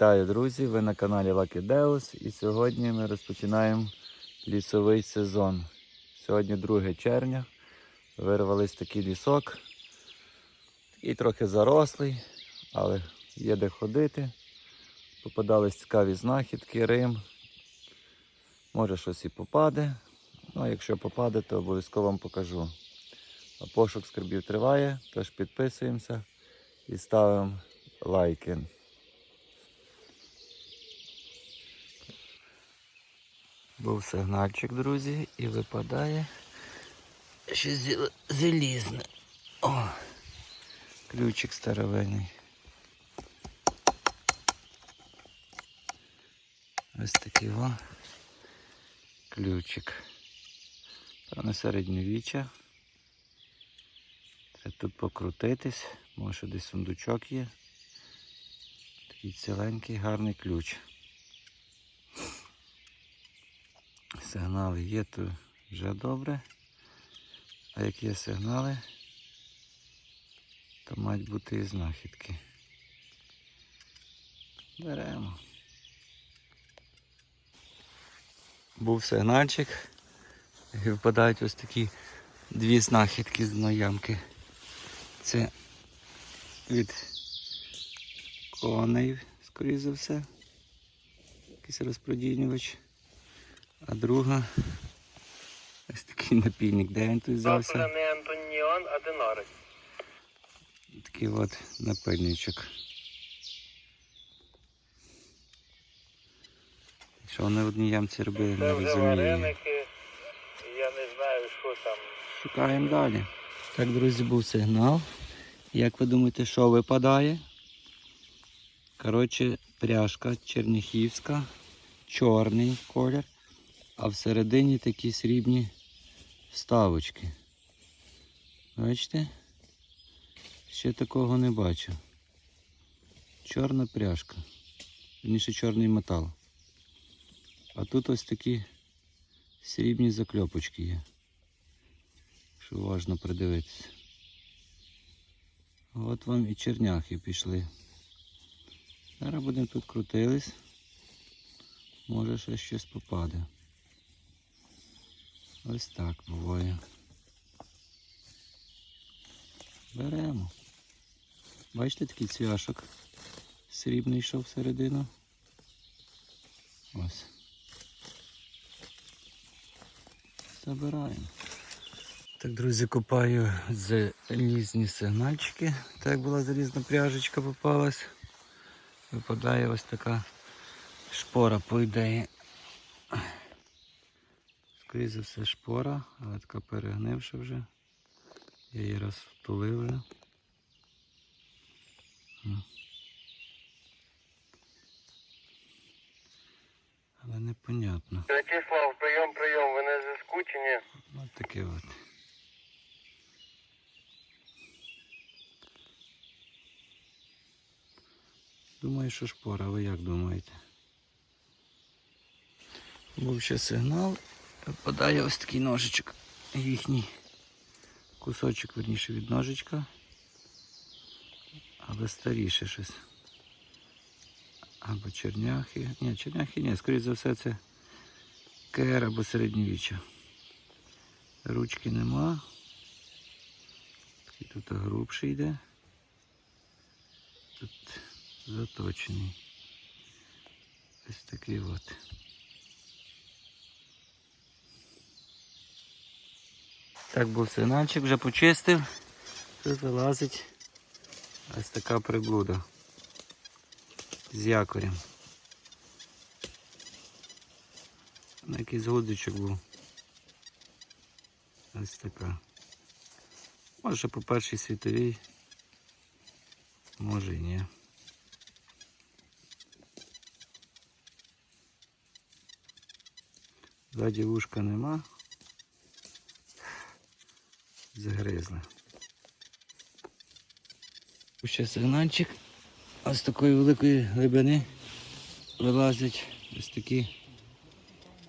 Вітаю, друзі! Ви на каналі Lucky Deus і сьогодні ми розпочинаємо лісовий сезон. Сьогодні 2 червня. Вирвались такий лісок. Такий трохи зарослий, але є де ходити. Попадались цікаві знахідки, Рим. Може щось і попаде. Ну, а якщо попаде, то обов'язково вам покажу. А пошук скарбів триває, тож підписуємося і ставимо лайки. Був сигнальчик, друзі, і випадає щось залізне. О, ключик старовинний. Ось такий о ключик. Певно середньовіччя. Треба тут покрутитись, може десь сундучок є. Такий ціленький, гарний ключ. Сигнали є, то вже добре. А як є сигнали, то мають бути і знахідки. Беремо. Був сигнальчик. І випадають ось такі дві знахідки з дна ямки. Це від коней, скоріше за все. Якийсь розпродільнювач. А друга ось такий напільник. Де він тут взявся? Завтра не Антоніон, а Динарик. Такий от напильничок. Що вони в одній ямці робили, не Це розумію. Я не знаю, що там. Шукаємо далі. Так, друзі, був сигнал. Як ви думаєте, що випадає? Коротше, пряжка черніхівська, чорний колір, а всередині такі срібні вставочки. Бачите? Ще такого не бачу. Чорна пряжка. Вірніше чорний метал. А тут ось такі срібні закльопочки є. Що важно придивитися. От вам і черняхи пішли. Зараз будемо тут крутились. Може ще щось попаде. Ось так буває. Беремо. Бачите такий цвяшок? Срібний йшов всередину. Ось. Забираємо. Так, друзі, купаю залізні сигнальчики. Так була залізна пряжечка попалась. Випадає ось така шпора, по ідеї. Скоріше за все шпора, але така перегнивша вже. Я її раз втулив. вже. Але непонятно. Вячеслав, прийом, прийом, ви не заскучені. Ось таке от. Думаю, що шпора, ви як думаєте? Був ще сигнал, випадає ось такий ножичок, їхній кусочок, верніше від ножичка, але старіше щось. Або черняхи. Ні, черняхи ні, скоріше за все це КР або середньовіччя. Ручки нема. Такий тут грубший йде. Тут заточений. Ось такий от. Так був сигнальчик, вже почистив. Тут вилазить ось така приблуда з якорем. Якийсь гудзичок був. Ось така. Може по першій світовій, може і ні. Ззаді вушка нема. Загризли. Ще сигнальчик. А з такої великої глибини вилазять ось такі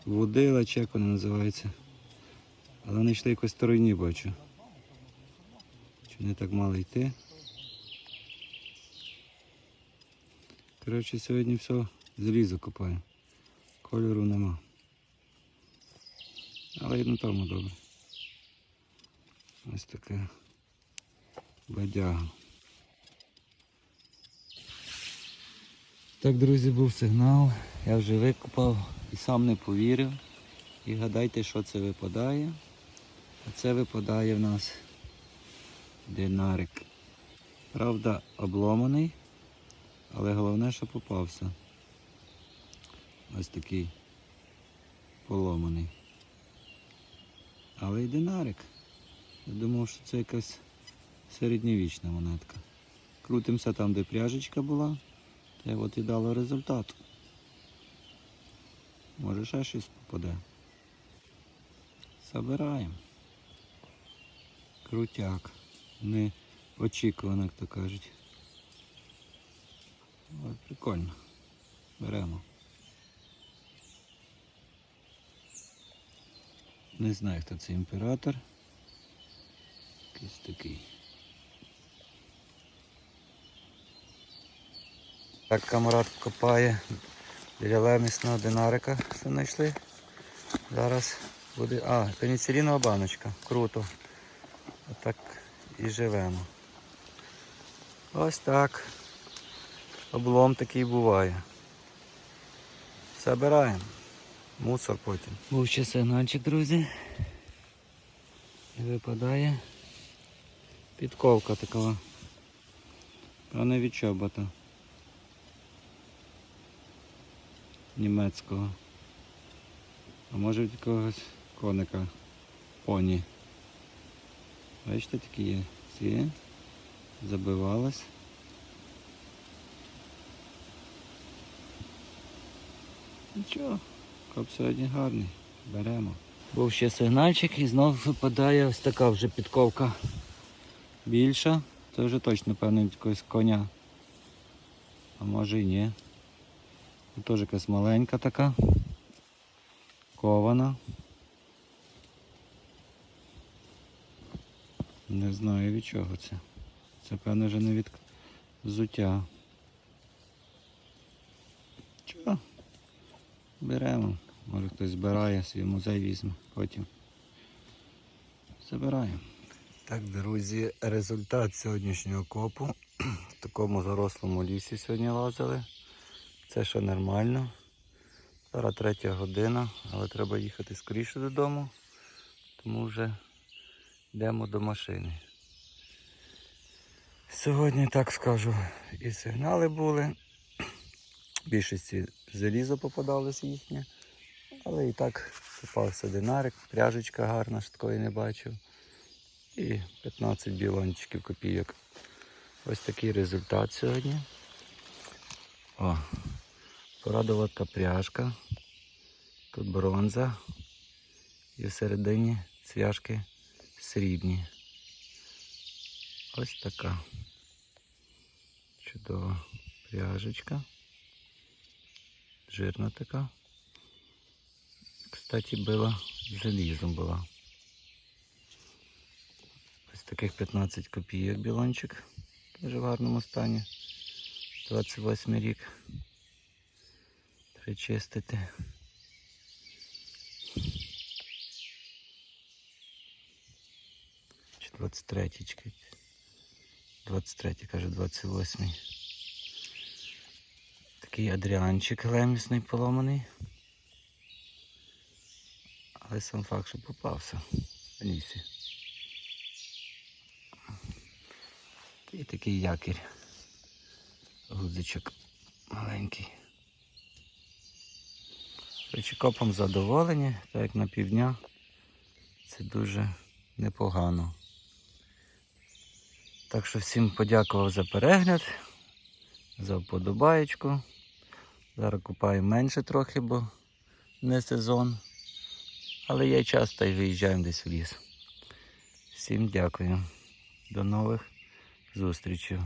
водила, чи як вони називаються. Але вони йшли якось стороні, бачу. Чи не так мало йти? Коротше, сьогодні все залізо копаю. Кольору нема. Але і на тому добре. Ось таке бадяга. Так, друзі, був сигнал. Я вже викопав і сам не повірив. І гадайте, що це випадає. А це випадає в нас динарик. Правда, обломаний, але головне, що попався. Ось такий поломаний. Але й динарик. Я думав, що це якась середньовічна монетка. Крутимося там, де пряжечка була, та от і дало результат. Може ще щось попаде. Забираємо. Крутяк. Не очікувано, як то кажуть. Ой, прикольно. Беремо. Не знаю, хто це імператор. Якийсь такий. Так камарад копає біля динарика, що знайшли. Зараз буде... А, пеніцилінова баночка. Круто. Отак і живемо. Ось так. Облом такий буває. Забираємо. Мусор потім. Був ще сигнальчик, друзі. І випадає підковка така. Певне від чобота. Німецького. А може від якогось коника. Поні. Бачите, такі є. Ці забивалась. Нічого, коп сьогодні гарний. Беремо. Був ще сигнальчик і знов випадає ось така вже підковка більша. Це вже точно певно якогось коня. А може і ні. Теж якась маленька така. Кована. Не знаю від чого це. Це певно вже не від взуття. Чого? Беремо. Може хтось збирає, свій музей візьме потім. Забираємо. Так, друзі, результат сьогоднішнього копу. В такому зарослому лісі сьогодні лазили. Це ще нормально. Зараз третя година, але треба їхати скоріше додому, тому вже йдемо до машини. Сьогодні, так скажу, і сигнали були. Більшості залізо попадалось їхнє. Але і так попався динарик, пряжечка гарна, що такої не бачив. І 15 білончиків копійок. Ось такий результат сьогодні. О, порадоватка пряжка. Тут бронза. І всередині цвяшки срібні. Ось така чудова пряжечка. Жирна така. Кстати, була залізом була. Таких 15 копійок білончик. Дуже в гарному стані. 28 рік. Причистити. Чи 23 чекайте. 23, каже, 28. Такий адріанчик лемісний поломаний. Але сам факт, що попався в лісі. І такий якір. Гудзичок маленький. Речі, копом задоволені, так як на півдня. Це дуже непогано. Так що всім подякував за перегляд, за вподобаєчку. Зараз купаю менше трохи, бо не сезон. Але є час та й виїжджаємо десь в ліс. Всім дякую. До нових зустрічей.